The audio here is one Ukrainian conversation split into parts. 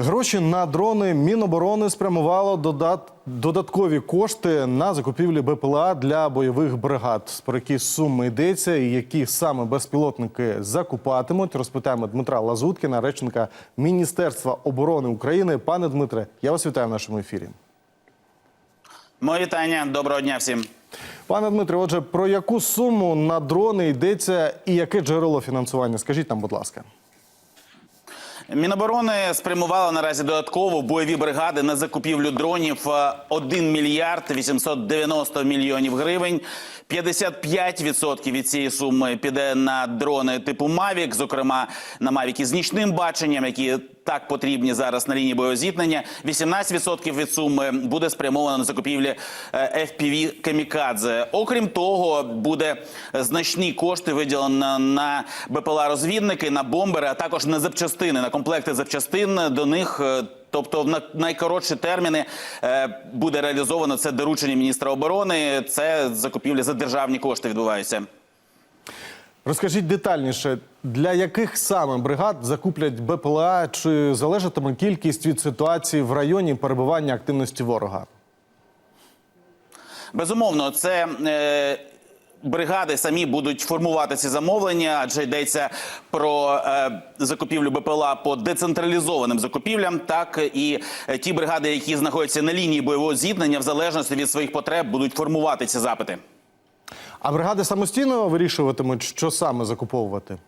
Гроші на дрони Міноборони спрямувало додат... додаткові кошти на закупівлі БПЛА для бойових бригад. Про які суми йдеться і які саме безпілотники закупатимуть, розпитаємо Дмитра Лазуткіна, речника Міністерства оборони України. Пане Дмитре, я вас вітаю в нашому ефірі. Моє вітання, доброго дня всім. Пане Дмитре, отже, про яку суму на дрони йдеться і яке джерело фінансування? Скажіть нам, будь ласка. Міноборони спрямувало наразі додатково бойові бригади на закупівлю дронів е, 1 мільярд 890 мільйонів гривень. 55% від цієї суми піде на дрони типу Мавік, зокрема на Мавіки з нічним баченням, які так потрібні зараз на лінії бойового зіткнення. 18% від суми буде спрямовано на закупівлі е, FPV «Камікадзе». Окрім того, буде значні кошти виділено на БПЛА-розвідники, на бомбери, а також на запчастини, на комплекти запчастин до них. е, Тобто на найкоротші терміни е, буде реалізовано це доручення міністра оборони. Це закупівлі за державні кошти відбуваються. Розкажіть детальніше, для яких саме бригад закуплять БПЛА, чи залежатиме кількість від ситуації в районі перебування активності ворога? Безумовно, це е, бригади самі будуть формувати ці замовлення, адже йдеться про е, закупівлю БПЛА по децентралізованим закупівлям. Так і е, ті бригади, які знаходяться на лінії бойового зіткнення, в залежності від своїх потреб, будуть формувати ці запити. А бригади самостійно вирішуватимуть, що саме закуповувати?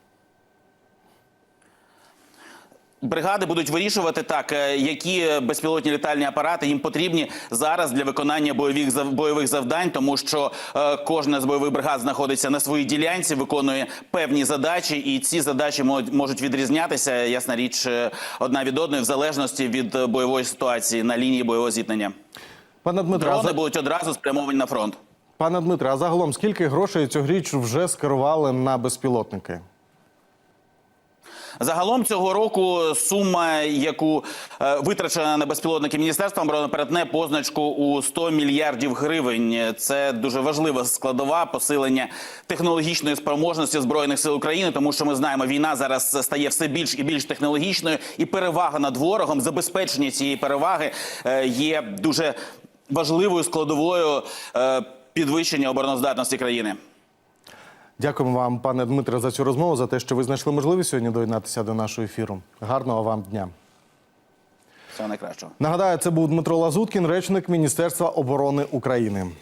Бригади будуть вирішувати так, е, які безпілотні літальні апарати їм потрібні зараз для виконання бойових бойових завдань, тому що е, кожна з бойових бригад знаходиться на своїй ділянці, виконує певні задачі, і ці задачі мо- можуть відрізнятися, ясна річ, е, одна від одної в залежності від е, бойової ситуації на лінії бойового зіткнення. Пане Дмитре, а Дрони за... будуть одразу спрямовані на фронт. пане Дмитре, а загалом скільки грошей цьогоріч вже скерували на безпілотники? Загалом цього року сума, яку е, витрачена на безпілотники міністерства оборони, перетне позначку у 100 мільярдів гривень. Це дуже важлива складова посилення технологічної спроможності збройних сил України, тому що ми знаємо, війна зараз стає все більш і більш технологічною, і перевага над ворогом, забезпечення цієї переваги е, є дуже важливою складовою е, підвищення обороноздатності країни. Дякуємо вам, пане Дмитре, за цю розмову, за те, що ви знайшли можливість сьогодні доєднатися до нашого ефіру. Гарного вам дня. Всього найкращого. Нагадаю, це був Дмитро Лазуткін, речник Міністерства оборони України.